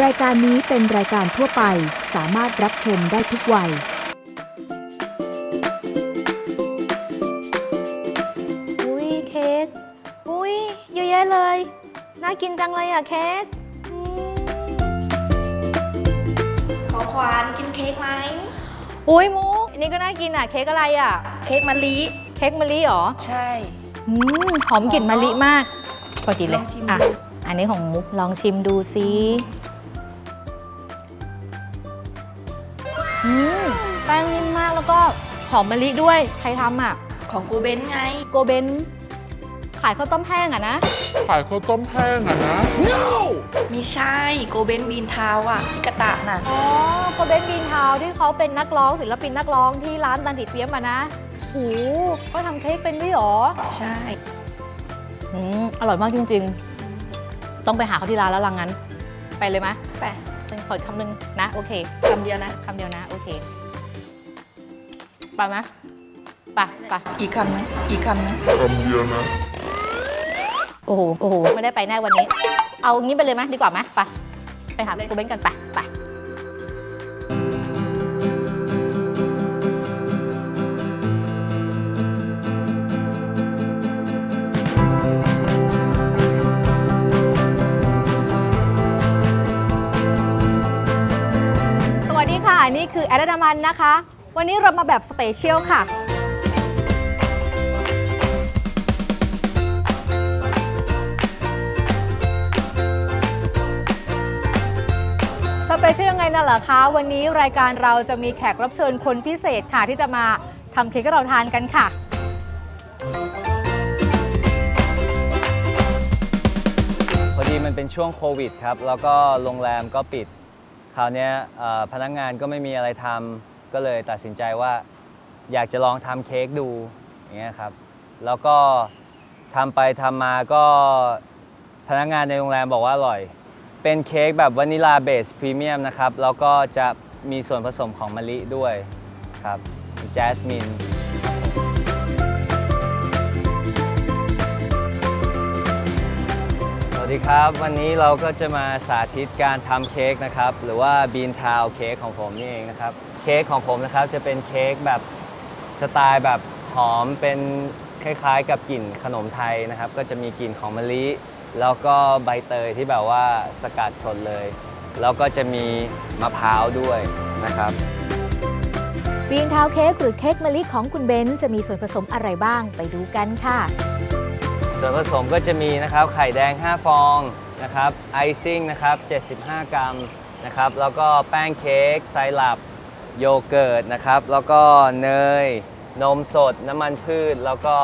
รายการนี้เป็นรายการทั่วไปสามารถรับชมได้ทุกวัย อุ้ยเค้กอุ้ยเยอะแยะเลย น่ากินจังเลยอะเค้กอืมของขวานกินเค้กไหม อุ้ยมุกอันนี้ก็น่ากินอะ เค้กอะไรอะ เค้กมะลิ เค้กมะลิเหรอใช่ อืมหอมกลิ่นมะลิมาก พอกินเลยลองชิมอะดูอันนี้ของมุกลองชิมดูสิ หอมมะลิด้วย ใครทำอะ ของกูเบนไง โกเบน ขายข้าวต้มแห้งอะนะ ขายข้าวต้มแห้งอะนะไม่ใช่โกเบนบีนทาวอะที่กระตะน่ะ อ๋อโกเบนบีนทาวน์ที่เขาเป็นนักร้องศิลปินนักร้องที่ร้านตันติเตียมอะนะโอ้โหเขาทำเค้กเป็นด้วยเหรอใช่ อืมอร่อยมากจริง ๆ ต้องไปหาเขาที่ร้านแล้วลังงั้น ไปเลยไหมไปขออีกคำหนึ่งนะ โอเค คำเดียวนะ คำเดียวนะ โอเค ไปไหมไปไปอีกคำนะอีกคำนะคำเดียวนะโอ้โหโอ้โหไม่ได้ไปแน่วันนี้ เอางี้ไปเลยไหมดีกว่าไหมไปไปหาโกเบนกันไปไปสวัสดีค่ะนี่คือแอดดามันนะคะ วันนี้เรามาแบบสเปเชียลค่ะ สเปเชียลยังไงน่ะเหรอคะ วันนี้รายการเราจะมีแขกรับเชิญคนพิเศษค่ะ ที่จะมาทำเค้กให้เราทานกันค่ะ พอดีมันเป็นช่วงโควิดครับ แล้วก็โรงแรมก็ปิด คราวเนี้ยเอ่อพนักงานก็ไม่มีอะไรทำ ก็เลยตัดสินใจว่าอยากจะลองทำเค้กดูอย่างเงี้ยครับ แล้วก็ทำไปทำมาก็พนักงานในโรงแรมบอกว่าอร่อย เป็นเค้กแบบวานิลาเบสพรีเมียมนะครับ แล้วก็จะมีส่วนผสมของมะลิด้วยครับแจสมินสวัสดีครับ วันนี้เราก็จะมาสาธิตการทำเค้กนะครับ หรือว่าบีนทาวเค้กของผมนี่เองนะครับ เค้กของผมนะครับจะเป็นเค้กแบบสไตล์แบบหอมเป็นคล้ายๆ กับกลิ่นขนมไทยนะครับ ก็จะมีกลิ่นของมะลิ แล้วก็ใบเตยที่แบบว่าสกัดสดเลย แล้วก็จะมีมะพร้าวด้วยนะครับบีนทาวเค้กหรือเค้กมะลิของคุณเบนซ์จะมีส่วนผสมอะไรบ้างไปดูกันค่ะ ส่วนผสมก็จะมีนะครับไข่แดง 5 ฟองนะครับไอซิ่งนะครับ75 กรัมนะครับแล้วก็แป้งเค้กไซรัป โยเกิร์ตนะครับ แล้วก็เนย นมสด น้ำมันพืช แล้วก็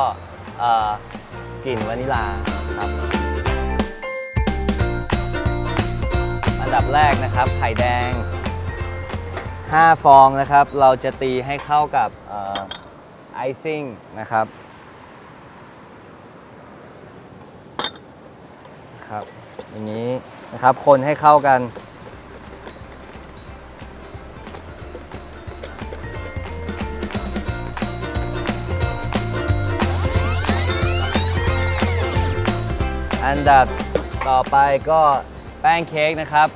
กลิ่นวานิลาครับ อันดับแรกนะครับ ไข่แดง 5 ฟองนะครับ เราจะตีให้เข้ากับไอซิ่งนะครับครับอย่างนี้นะครับ คนให้เข้ากัน อันดับต่อไปก็แป้งเค้กนะครับ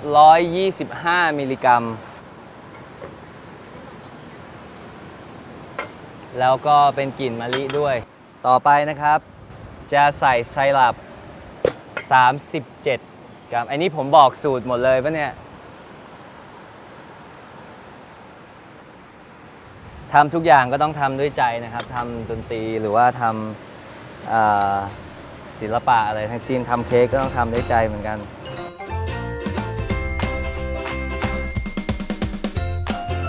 125 มิลลิกรัม แล้วก็เป็นกลิ่นมะลิด้วย ต่อไปนะครับ จะใส่ไซรัป 37 กรัม อันนี้ผมบอกสูตรหมดเลยปะเนี่ยทำทุกอย่างก็ต้องทำด้วยใจนะครับทำดนตรีหรือว่าทำ ศิลปะอะไรทั้งสิ้นทำเค้กก็ต้องทำด้วยใจเหมือนกัน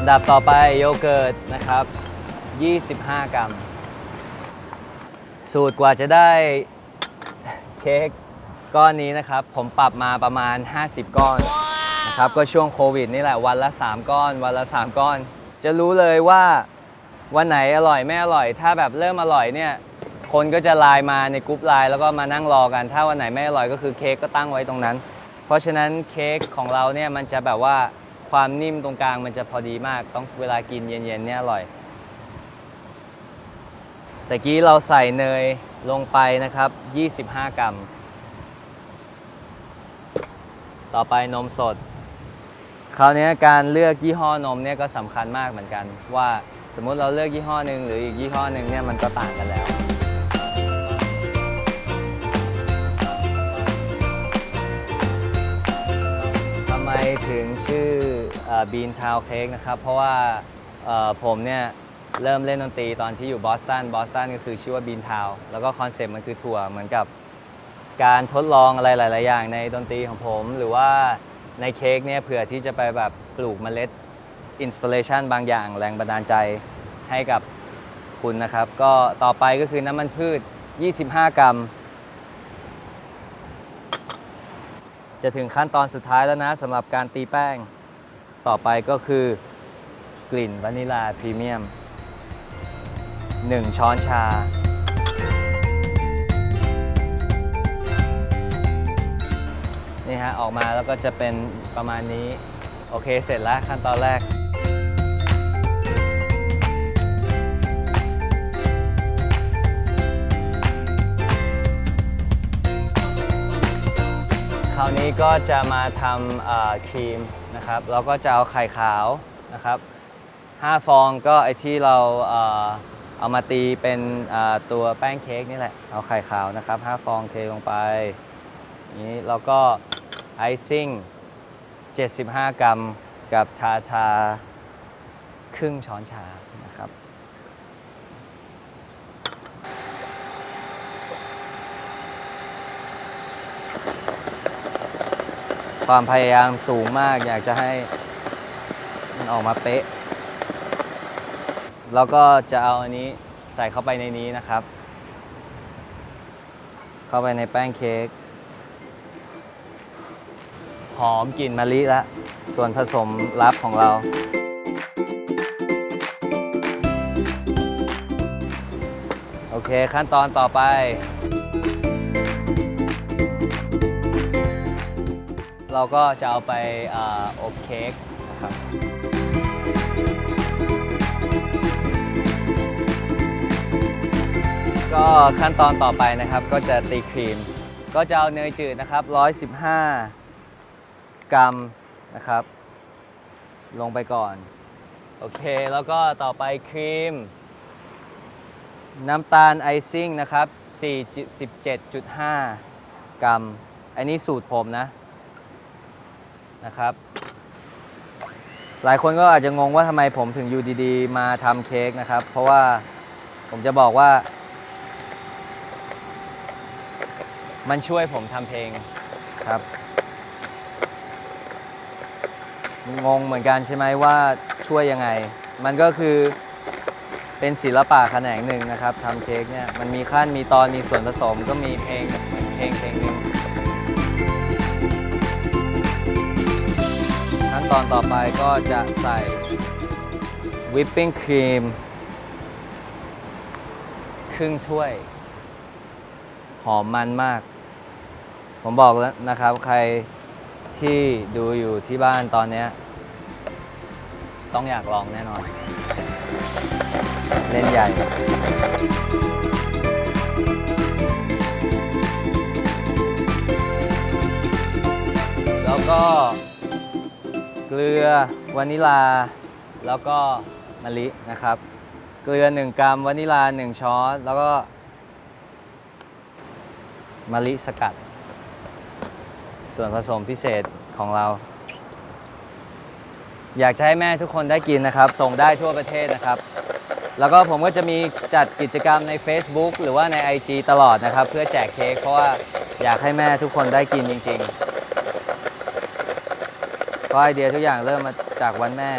ดับต่อไปโยเกิร์ตนะครับ 25 กรัม สูตรกว่าจะได้เค้กก้อนนี้นะครับ ผมปรับมาประมาณ 50 ก้อนนะครับก็ช่วงโควิดนี่แหละวันละ 3 ก้อน วันละ 3 ก้อน จะรู้เลยว่าวันไหนอร่อยไม่อร่อย ถ้าแบบเริ่มอร่อยเนี่ย คนก็จะไลน์มาในกรุ๊ปไลน์แล้วก็มานั่งรอกัน ถ้าวันไหนไม่อร่อยก็คือเค้กก็ตั้งไว้ตรงนั้น เพราะฉะนั้นเค้กของเราเนี่ยมันจะแบบว่าความนิ่มตรงกลางมันจะพอดีมาก ต้องเวลากินเย็นๆเนี่ยอร่อยแต่กี้เราใส่เนยลงไปนะครับ 25 กรัม ต่อไปนมสด คราวนี้การเลือกยี่ห้อนมเนี่ยก็สำคัญมากเหมือนกัน ว่าสมมติเราเลือกยี่ห้อหนึ่งหรืออีกยี่ห้อหนึ่งเนี่ยมันก็ต่างกันแล้ว มถึงชื่อบีนทาวเค้กนะครับ เพราะว่าผมเนี่ยเริ่มเล่นดนตรีตอนที่อยู่บอสตันบอสตันก็คือชื่อว่าบีนทาวแล้วก็คอนเซ็ปต์มันคือทัวร์เหมือนกับการทดลองอะไรหลาย ๆ อย่างในดนตรีของผม หรือว่าในเค้กเนี่ยเผื่อที่จะไปแบบปลูกเมล็ดอินสปิเรชันบางอย่างแรงบันดาลใจให้กับคุณนะครับ ก็ต่อไปก็คือน้ำมันพืช 25 กรัม จะถึงขั้นตอนสุดท้ายแล้วนะสำหรับการตีแป้ง ต่อไปก็คือกลิ่นวานิลาพรีเมียม 1 ช้อนชา นี่ฮะ ออกมาแล้วก็จะเป็นประมาณนี้ โอเคเสร็จแล้วขั้นตอนแรกาวนี้ก็จะมาทำครีมนะครับเราก็จะเอาไข่ขาวนะครับ5ฟองก็ไอที่เราเอามาตีเป็นตัวแป้งเค้กนี่แหละ เอาไข่ขาวนะครับ5ฟองเทลงไปนี้แล้วก็ไอซิ่ง 75 กรัมกับทาทาครึ่งช้อนชานะครับ ความพยายามสูงมาก อยากจะให้มันออกมาเป๊ะ แล้วก็จะเอาอันนี้ใส่เข้าไปในนี้นะครับ เข้าไปในแป้งเค้กหอมกลิ่นมะลิละ ส่วนผสมลับของเรา โอเคขั้นตอนต่อไป เราก็จะเอาไปอบเค้กนะครับก็ขั้นตอนต่อไปนะครับก็จะตีครีม ก็จะเอาเนยจืดนะครับ 115 กรัมนะครับ ลงไปก่อน โอเค แล้วก็ต่อไปครีม น้ำตาลไอซิ่งนะครับ 47.5 กรัม อันนี้สูตรผมนะ นะครับ หลายคนก็อาจจะงงว่าทำไมผมถึงอยู่ดีๆ มาทำเค้กนะครับ เพราะว่าผมจะบอกว่า มันช่วยผมทำเพลงครับ งงเหมือนกันใช่ไหมว่าช่วยยังไง มันก็คือเป็นศิลปะแขนงหนึ่งนะครับทำเค้กเนี่ยมันมีขั้นมีตอนมีส่วนผสมก็มีเพลงเหมือนเพลงเพลงหนึ่ง ตอนต่อไปก็จะใส่วิปปิ้งครีมครึ่งถ้วย หอมมันมาก ผมบอกแล้วนะครับ ใครที่ดูอยู่ที่บ้านตอนนี้ต้องอยากลองแน่นอน เล่นใหญ่แล้วก็ เกลือวานิลา แล้วก็มะลินะครับ เกลือ 1 กรัมวานิลา 1 ช้อนแล้วก็มะลิสกัด ส่วนผสมพิเศษของเรา อยากจะให้แม่ทุกคนได้กินนะครับ ส่งได้ทั่วประเทศนะครับ แล้วก็ผมก็จะมีจัดกิจกรรมใน Facebook หรือว่าใน IG ตลอดนะครับ เพื่อแจกเค้กเพราะว่าอยากให้แม่ทุกคนได้กินจริง ๆ พราะไอเดียทุกอย่างเริ่มมาจากวันแม่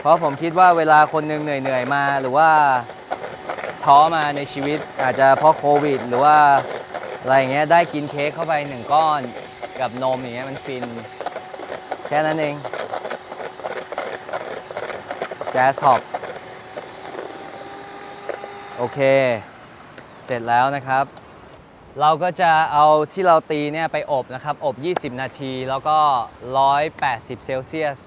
เพราะผมคิดว่าเวลาคนหนึ่งเหนื่อยๆมาหรือว่าท้อมาในชีวิตอาจจะเพราะโควิด หรือว่าอะไรอย่างเงี้ยได้กินเค้กเข้าไปหนึ่งก้อนกับนมอย่างเงี้ยมันฟิน แค่นั้นเองแจ๊สฮอปโอเค เสร็จแล้วนะครับ เราก็จะเอาที่เราตีเนี่ยไปอบนะครับ อบ 20 นาที แล้วก็ 180 เซลเซียส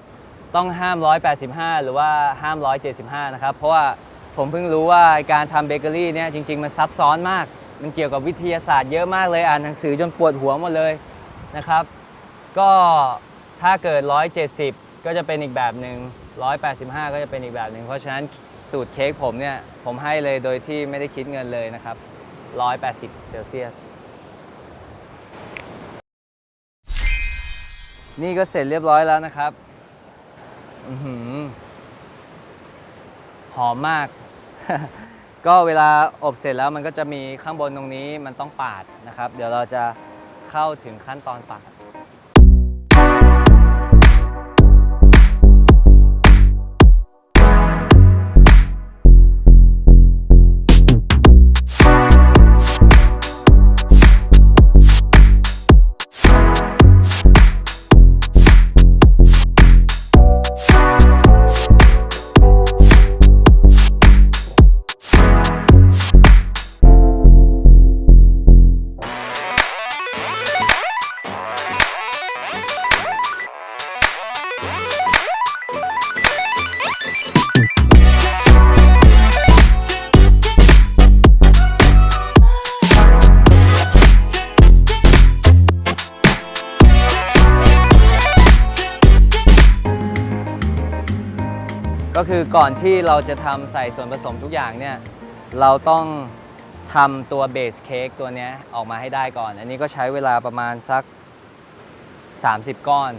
ต้องห้าม 185 หรือว่าห้าม 175 นะครับ เพราะว่าผมเพิ่งรู้ว่าการทำเบเกอรี่เนี่ยจริง ๆ มันซับซ้อนมาก มันเกี่ยวกับวิทยาศาสตร์เยอะมากเลย อ่านหนังสือจนปวดหัวหมดเลยนะครับ ก็ถ้าเกิด 170 ก็จะเป็นอีกแบบหนึ่ง185 ก็จะเป็นอีกแบบหนึ่ง เพราะฉะนั้นสูตรเค้กผมเนี่ยผมให้เลยโดยที่ไม่ได้คิดเงินเลยนะครับ 180 เซลเซียส นี่ก็เสร็จเรียบร้อยแล้วนะครับอือหือหอมมาก ก็เวลาอบเสร็จแล้วมันก็จะมีข้างบนตรงนี้มันต้องปาดนะครับ เดี๋ยวเราจะเข้าถึงขั้นตอนปาด ก่อนที่เราจะทำใส่ส่วนผสมทุกอย่างเนี่ยเราต้องทำตัวเบสเค้กตัวนี้ออกมาให้ได้ก่อน อันนี้ก็ใช้เวลาประมาณสัก 30 ก้อน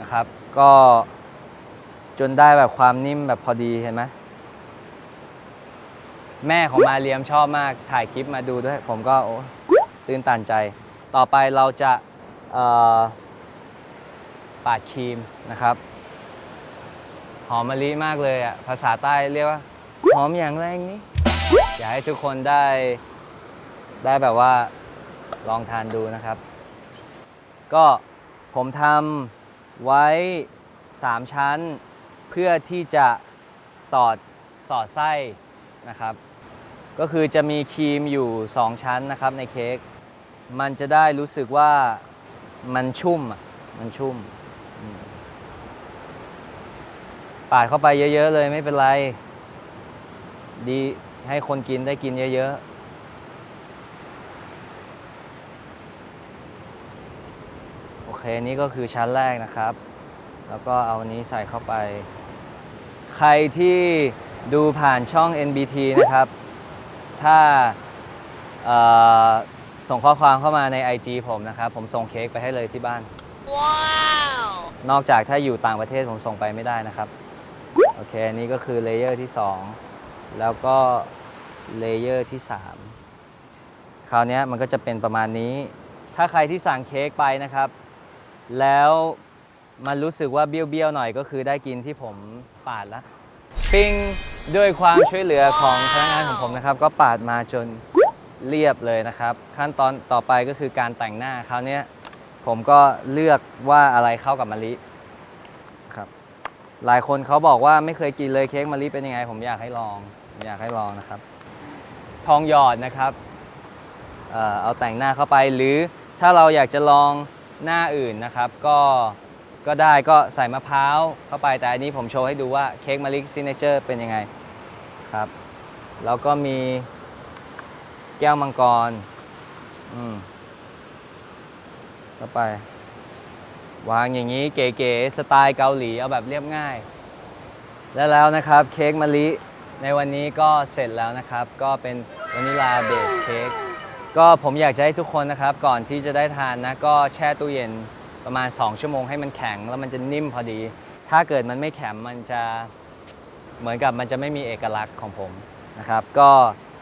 นะครับ ก็จนได้แบบความนิ่มแบบพอดีเห็นไหมแม่ของมาเรียมชอบมากถ่ายคลิปมาดูด้วย ผมก็โอ้ตื่นตันใจ ต่อไปเราจะปาดครีมนะครับ อมมะลิมากเลยอะภาษาใต้เรียกว่า หอมอย่างแรงนี้ อยากให้ทุกคนได้ ได้แบบว่าลองทานดูนะครับ ก็ผมทำไว้ 3 ชั้น เพื่อที่จะสอดสอดไส้นะครับ ก็คือจะมีครีมอยู่ 2 ชั้นนะครับในเค้กมันจะได้รู้สึกว่ามันชุ่มอะมันชุ่ม ปาดเข้าไปเยอะ ๆ เลยไม่เป็นไร ดีให้คนกินได้กินเยอะ ๆโอเค นี่ก็คือชั้นแรกนะครับ แล้วก็เอาอันนี้ใส่เข้าไป ใครที่ดูผ่านช่อง NBT นะครับ ถ้าเอ่อส่งข้อความเข้ามาใน IG ผมนะครับ ผมส่งเค้กไปให้เลยที่บ้านนอกจากถ้าอยู่ต่างประเทศผมส่งไปไม่ได้นะครับโอเคอันนี้ก็คือเลเยอร์ที่ 2 แล้วก็เลเยอร์ที่ 3 คราวนี้มันก็จะเป็นประมาณนี้ ถ้าใครที่สั่งเค้กไปนะครับ แล้วมันรู้สึกว่าเบี้ยวๆหน่อยก็คือได้กินที่ผมปาดแล้วปิ้งด้วยความช่วยเหลือของพนักงานของผมนะครับ ก็ปาดมาจนเรียบเลยนะครับ ขั้นตอนต่อไปก็คือการแต่งหน้าคราวนี้ผมก็เลือกว่าอะไรเข้ากับมะลิ หลายคนเขาบอกว่าไม่เคยกินเลยเค้กมะลิเป็นยังไง ผมอยากให้ลองอยากให้ลองนะครับ ทองหยอดนะครับเอ่อเอาแต่งหน้าเข้าไปหรือถ้าเราอยากจะลองหน้าอื่นนะครับ ก็ก็ได้ก็ใส่มะพร้าวเข้าไปแต่อันนี้ผมโชว์ให้ดูว่าเค้กมะลิซิเนเจอร์เป็นยังไงครับ แล้วก็มีแก้วมังกร อืมเข้าไป วางอย่างนี้เก๋ๆสไตล์เกาหลีเอาแบบเรียบง่าย และแล้วนะครับเค้กมะลิในวันนี้ก็เสร็จแล้วนะครับ ก็เป็นวานิลาเบสเค้กก็ผมอยากจะให้ทุกคนนะครับ ก่อนที่จะได้ทานนะ ก็แช่ตู้เย็นประมาณ 2 ชั่วโมงให้มันแข็งแล้วมันจะนิ่มพอดี ถ้าเกิดมันไม่แข็งมันจะเหมือนกับมันจะไม่มีเอกลักษณ์ของผมนะครับ ก็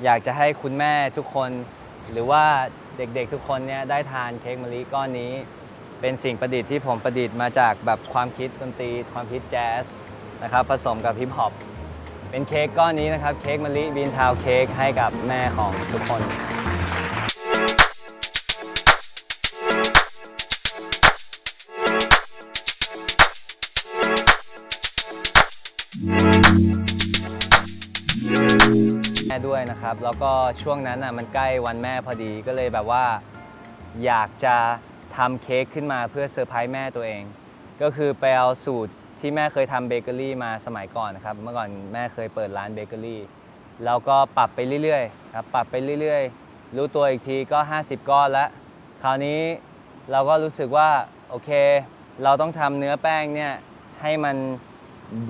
อยากจะให้คุณแม่ทุกคน หรือว่าเด็กๆทุกคนเนี่ยได้ทานเค้กมะลิก้อนนี้ เป็นสิ่งประดิษฐ์ที่ผมประดิษฐ์มาจากแบบความคิดดนตรีความคิดแจ๊สนะครับผสมกับฮิปฮอปเป็นเค้กก้อนนี้นะครับเค้กมะลิบีนทาวเค้กให้กับแม่ของทุกคนแม่ด้วยนะครับ แล้วก็ช่วงนั้นอะมันใกล้วันแม่พอดีก็เลยแบบว่า อยากจะ ทำเค้กขึ้นมาเพื่อเซอร์ไพรส์แม่ตัวเอง ก็คือไปเอาสูตรที่แม่เคยทำเบเกอรี่มาสมัยก่อนนะครับ เมื่อก่อนแม่เคยเปิดร้านเบเกอรี่แล้วก็ปรับไปเรื่อยๆครับปรับไปเรื่อยๆ รู้ตัวอีกทีก็ 50 ก้อนแล้ว คราวนี้เราก็รู้สึกว่าโอเค เราต้องทำเนื้อแป้งเนี่ยให้มัน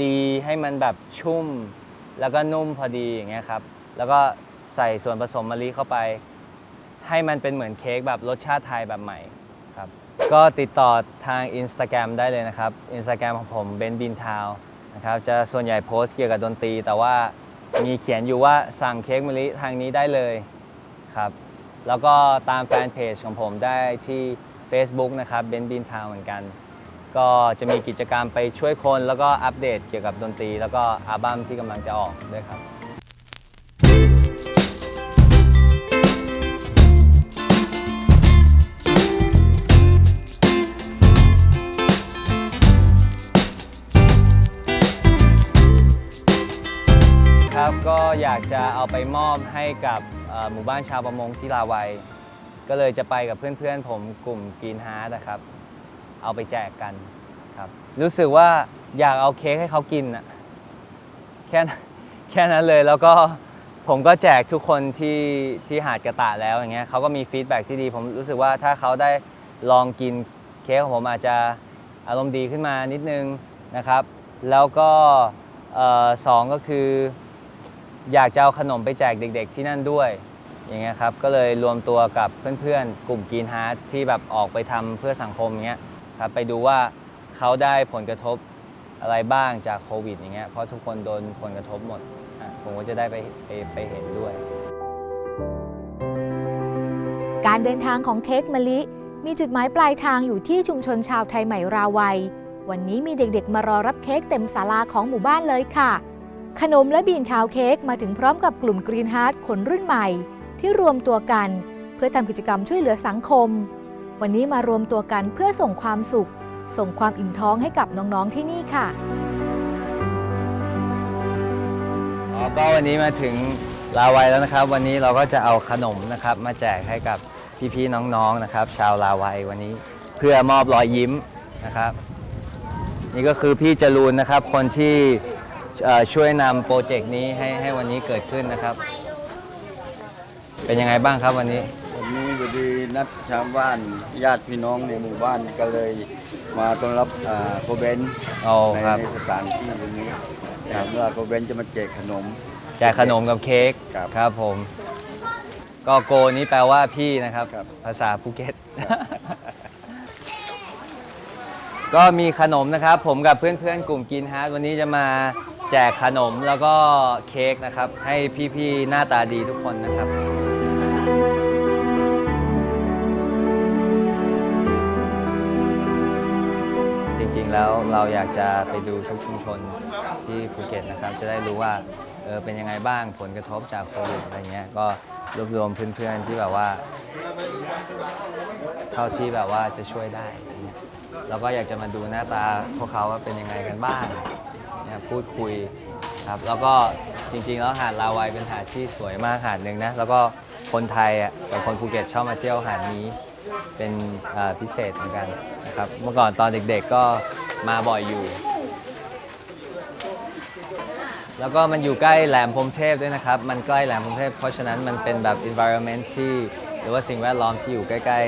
ดีให้มันแบบชุ่ม แล้วก็นุ่มพอดีอย่างเงี้ยครับแล้วก็ใส่ส่วนผสมมะลิเข้าไป ให้มันเป็นเหมือนเค้กแบบรสชาติไทยแบบใหม่ ก็ติดต่อทาง Instagram ได้เลยนะครับ Instagram ของผมเบนบินทาวนะครับจะส่วนใหญ่โพสต์เกี่ยวกับดนตรี แต่ว่ามีเขียนอยู่ว่าสั่งเค้กมะลิทางนี้ได้เลยครับแล้วก็ตามแฟนเพจของผมได้ที่ Facebook นะครับเบนบินทาวเหมือนกัน ก็จะมีกิจกรรมไปช่วยคน แล้วก็อัปเดตเกี่ยวกับดนตรี แล้วก็อัลบั้มที่กำลังจะออกด้วยครับ อยากจะเอาไปมอบให้กับหมู่บ้านชาวประมงที่ลาวัย ก็เลยจะไปกับเพื่อนๆ ผมกลุ่มกรีนฮาร์ดนะครับ เอาไปแจกกันครับ รู้สึกว่าอยากเอาเค้กให้เขากินอะแค่นั้นแค่นั้นเลยแล้วก็ผมก็แจกทุกคนที่ที่หาดกระตะแล้วอย่างเงี้ยเขาก็มีฟีดแบ็กที่ดี ผมรู้สึกว่าถ้าเขาได้ลองกินเค้กของผมอาจจะอารมณ์ดีขึ้นมานิดนึงนะครับ แล้วก็ออสองก็คือ อยากจะเอาขนมไปแจกเด็ก ๆ ที่นั่นด้วย อย่างเงี้ยครับ ก็เลยรวมตัวกับเพื่อนๆ กลุ่มกีนฮาร์ดที่แบบออกไปทำเพื่อสังคมอย่างเงี้ยครับไปดูว่าเขาได้ผลกระทบอะไรบ้างจากโควิดอย่างเงี้ยเพราะทุกคนโดนผลกระทบหมดอะผมก็จะได้ไปไปไปเห็นด้วย การเดินทางของเค้กมะลิ มีจุดหมายปลายทางอยู่ที่ชุมชนชาวไทยใหม่ราวัย วันนี้มีเด็กๆมารอรับเค้กเต็มศาลาของหมู่บ้านเลยค่ะ ขนมและบีนทาวเค้กมาถึงพร้อมกับกลุ่มกรีนฮาร์ดคนรุ่นใหม่ ที่รวมตัวกัน เพื่อทำกิจกรรมช่วยเหลือสังคม วันนี้มารวมตัวกันเพื่อส่งความสุข ส่งความอิ่มท้องให้กับน้องๆที่นี่ค่ะอ๋อก็วันนี้มาถึงลาวัยแล้วนะครับ วันนี้เราก็จะเอาขนมนะครับ มาแจกให้กับพี่ๆน้องๆนะครับ ชาวลาวัยวันนี้เพื่อมอบรอยยิ้มนะครับ นี่ก็คือพี่จรูนนะครับ คนที่ ช่วยนำโปรเจกต์นี้ให้ให้วันนี้เกิดขึ้นนะครับ เป็นยังไงบ้างครับวันนี้วันนี้พอดีนัดชาวบ้านญาติพี่น้องในหมู่บ้านก็เลยมาต้อนรับอ่าโกเบนโอ้ในครับ ในสถานที่ตรงนี้ถามว่าโกเบนจะมาแจกขนม แจกขนมกับเค้กครับครับผม ก็โกนี้แปลว่าพี่นะครับ ครับ ภาษาภูเก็ต ก็มีขนมนะครับ ผมกับเพื่อนๆกลุ่มกินฮาร์ดวันนี้จะมา แจกขนมแล้วก็เค้กนะครับ ให้พี่ๆหน้าตาดีทุกคนนะครับ จริงๆแล้วเราอยากจะไปดูทุกชุมชนที่ภูเก็ตนะครับ จะได้รู้ว่าเออเป็นยังไงบ้างผลกระทบจากโควิดอะไรเงี้ยก็รวบรวมเพื่อนๆที่แบบว่า เท่าที่แบบว่าจะช่วยได้อย่างเงี้ยเราก็อยากจะมาดูหน้าตาพวกเขาว่าเป็นยังไงกันบ้าง นี่ยพูดคุยครับแล้วก็จริงๆแล้วหาดลาวัยเป็นหาดที่สวยมากหาดหนึ่งนะแล้วก็คนไทยอะกับคนภูเก็ตชอบมาเที่ยวหาดนี้เป็นพิเศษเหมือนกันนะครับเมื่อก่อนตอนเด็กๆก็มาบ่อยอยู่ แล้วก็มันอยู่ใกล้แหลมพรมเทพด้วยนะครับ มันใกล้แหลมพรมเทพ เพราะฉะนั้นมันเป็นแบบ environment ที่หรือว่าสิ่งแวดล้อมที่อยู่ใกล้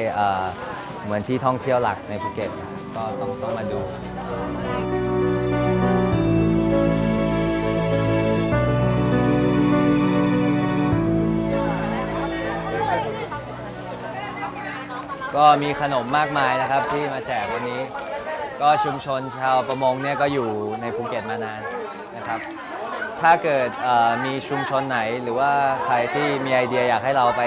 ๆเหมือนที่ท่องเที่ยวหลักในภูเก็ตก็ต้องต้องมาดู ก็มีขนมมากมายนะครับที่มาแจกวันนี้ ก็ชุมชนชาวประมงเนี่ยก็อยู่ในภูเก็ตมานานนะครับ ถ้าเกิดมีชุมชนไหนหรือว่าใครที่มีไอเดียอยากให้เราไป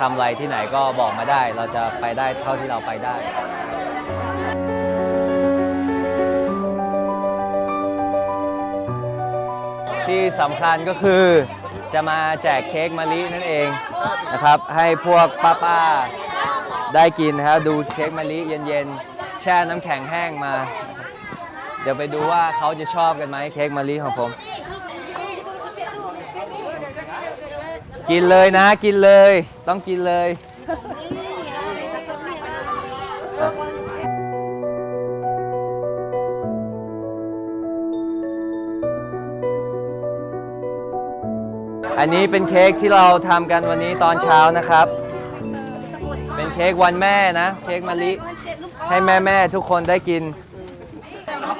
ทำอะไรที่ไหนก็บอกมาได้ เราจะไปได้เท่าที่เราไปได้ที่สำคัญก็คือจะมาแจกเค้กมะลินั่นเองนะครับ ให้พวกป้าๆ ได้กินนะครับดูเค้กมะลิเย็นๆ แช่น้ำแข็งแห้งมา เดี๋ยวไปดูว่าเขาจะชอบกันไหมเค้กมะลิของผม กินเลยนะกินเลยต้องกินเลยอันนี้เป็นเค้กที่เราทำกันวันนี้ตอนเช้านะครับ เป็นเค้กวันแม่นะเค้กมะลิให้แม่แม่ๆทุกคนได้กิน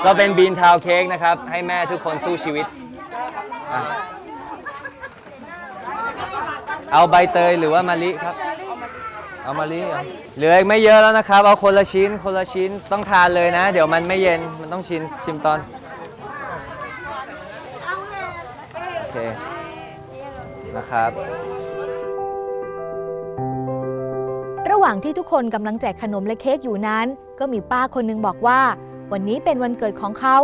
ก็เป็นบีนทาวน์เค้กนะครับ ให้แม่ทุกคนสู้ชีวิตอะเอาใบเตยหรือว่ามะลิครับ เอามะลิเหรอเหลืออีกไม่เยอะแล้วนะครับ เอาคนละชิ้นคนละชิ้นต้องทานเลยนะ เดี๋ยวมันไม่เย็นมันต้องชิมชิมตอนโอเคนะครับ ระหว่างที่ทุกคนกำลังแจกขนมและเค้กอยู่นั้น ก็มีป้าคนหนึงบอกว่า วันนี้เป็นวันเกิดของเขา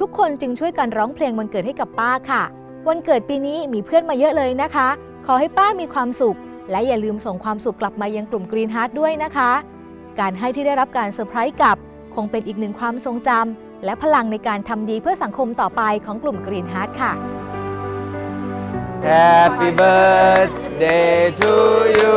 ทุกคนจึงช่วยกันร้องเพลงวันเกิดให้กับป้าค่ะ วันเกิดปีนี้มีเพื่อนมาเยอะเลยนะคะ ขอให้ป้ามีความสุข และอย่าลืมส่งความสุขกลับมายังกลุ่มกรีนฮาร์ดด้วยนะคะ การให้ที่ได้รับการเซอร์ไพรส์กับ คงเป็นอีกหนึ่งความทรงจำและพลังในการทำดีเพื่อสังคมต่อไปของกลุ่มกรีนฮาร์ดค่ะ Happy birthday to you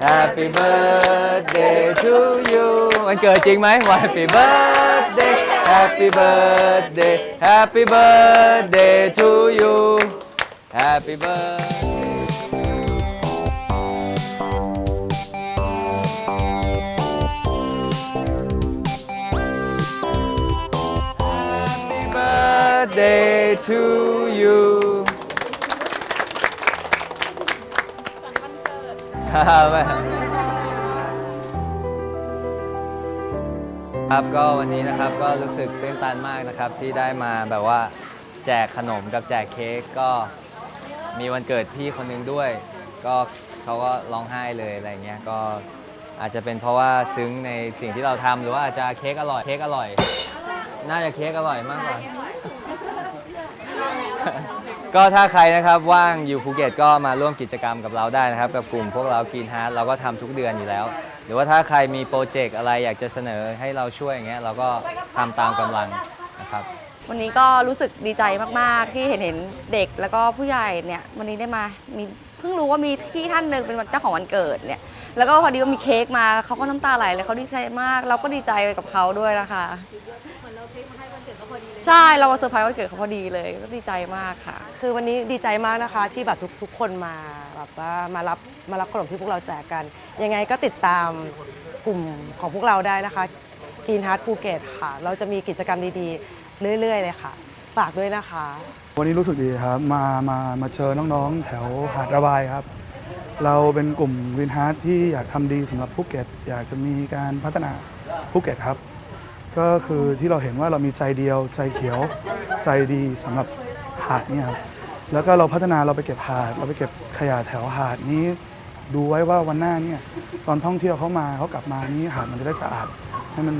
Happy birthday to you. Anh cười chiên máy Happy birthday Happy birthday Happy birthday to you. Happy birthday. Happy birthday to ครับครับก็วันนี้นะครับก็รู้สึกตื้นตันมากนะครับที่ได้มาแบบว่าแจกขนมกับแจกเค้กก็มีวันเกิดพี่คนหนึงด้วย ก็เขาก็ร้องไห้เลยอะไรเงี้ยก็อาจจะเป็นเพราะว่าซึ้งในสิ่งที่เราทำหรือว่าอาจจะเค้กอร่อยเค้กอร่อย น่าจะเค้กอร่อยมากกว่า ก็ถ้าใครนะครับว่างอยู่ภูเก็ตก็มาร่วมกิจกรรมกับเราได้นะครับ กับกลุ่มพวกเรากินฮาร์ดเราก็ทำทุกเดือนอยู่แล้ว หรือว่าถ้าใครมีโปรเจกต์อะไรอยากจะเสนอให้เราช่วยอย่างเงี้ยเราก็ทำตามกำลังนะครับ วันนี้ก็รู้สึกดีใจมาก ๆ ที่เห็นเห็นเด็กแล้วก็ผู้ใหญ่เนี่ยวันนี้ได้มามีเพิ่งรู้ว่ามีพี่ท่านหนึ่งเป็นเจ้าของวันเกิดเนี่ยแล้วก็พอดีว่ามีเค้กมาเขาก็น้ำตาไหลเลยเขาดีใจมาก เราก็ดีใจไปกับเขาด้วยนะคะ ใช่เรามาเซอร์ไพรส์วันเกิดเขาพอดีเลยก็ดีใจมากค่ะ คือวันนี้ดีใจมากนะคะที่แบบทุกทุกคนมาแบบว่ามารับมารับขนมที่พวกเราแจกกัน ยังไงก็ติดตามกลุ่มของพวกเราได้นะคะกินฮาร์ดภูเก็ตค่ะ เราจะมีกิจกรรมดีๆ เรื่อยๆ เลยค่ะ ฝากด้วยนะคะ วันนี้รู้สึกดีครับ มา มา มาเจอน้องๆ แถวหาดระบายครับ เราเป็นกลุ่มวินฮาร์ทที่อยากทำดีสำหรับภูเก็ต อยากจะมีการพัฒนาภูเก็ตครับ ก็คือที่เราเห็นว่าเรามีใจเดียวใจเขียวใจดีสำหรับหาดนี่ครับแล้วก็เราพัฒนาเราไปเก็บหาด เราไปเก็บขยะแถวหาดนี้ ดูไว้ว่าวันหน้าเนี่ยตอนท่องเที่ยวเขามาเขากลับมานี่หาดมันจะได้สะอาด ให้มัน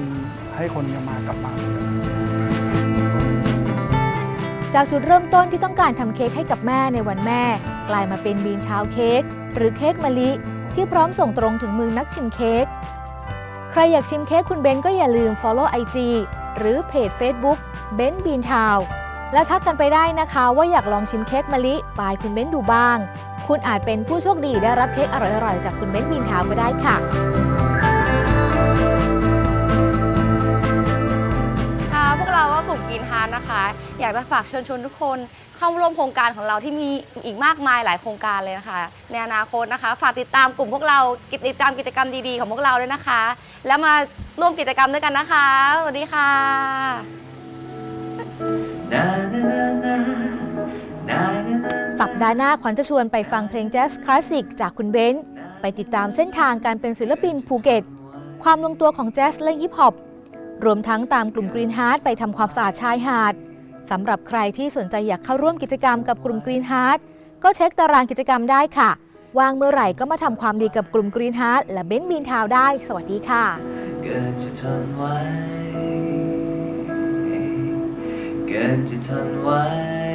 ให้คนยังมากลับมาจากจุดเริ่มต้นที่ต้องการทำเค้กให้กับแม่ในวันแม่ กลายมาเป็นบีนทาวเค้กหรือเค้กมะลิ ที่พร้อมส่งตรงถึงมือนักชิมเค้ก รอยากชิมเค้กคุณเบนก็อย่าลืม Follow IG หรือเพจ Facebook เบนบีนทาวและทักกันไปได้นะคะว่าอยากลองชิมเค้กมะลิปายคุณเบนดูบ้าง คุณอาจเป็นผู้โชคดีได้รับเค้กอร่อยๆ จากคุณเบนบีนทาวก็ได้ค่ะ นฮาร์ดนะคะ อยากจะฝากเชิญชวนทุกคนเข้าร่วมโครงการของเราที่มีอีกมากมายหลายโครงการเลยนะคะในอนาคตนะคะ ฝากติดตามกลุ่มพวกเราติดตามกิจกรรมดีๆของพวกเราด้วยนะคะ แล้วมาร่วมกิจกรรมด้วยกันนะคะสวัสดีค่ะสัปดาห์หน้าขวัญจะชวนไปฟังเพลงแจ๊สคลาสสิกจากคุณเบนซ์ไปติดตามเส้นทางการเป็นศิลปินภูเก็ต ความลงตัวของแจ๊สและฮิปฮอป รวมทั้งตามกลุ่มกรีนฮาร์ดไปทำความสะอาดชายหาดสำหรับใครที่สนใจอยากเข้าร่วมกิจกรรมกับกลุ่มกรีนฮาร์ดก็เช็คตารางกิจกรรมได้ค่ะ ว่างเมื่อไหร่ก็มาทำความดีกับกลุ่มกรีนฮาร์ดและเบนซ์บีนทาวได้ สวัสดีค่ะ เกินจะทนไว้ เกินจะทนไว้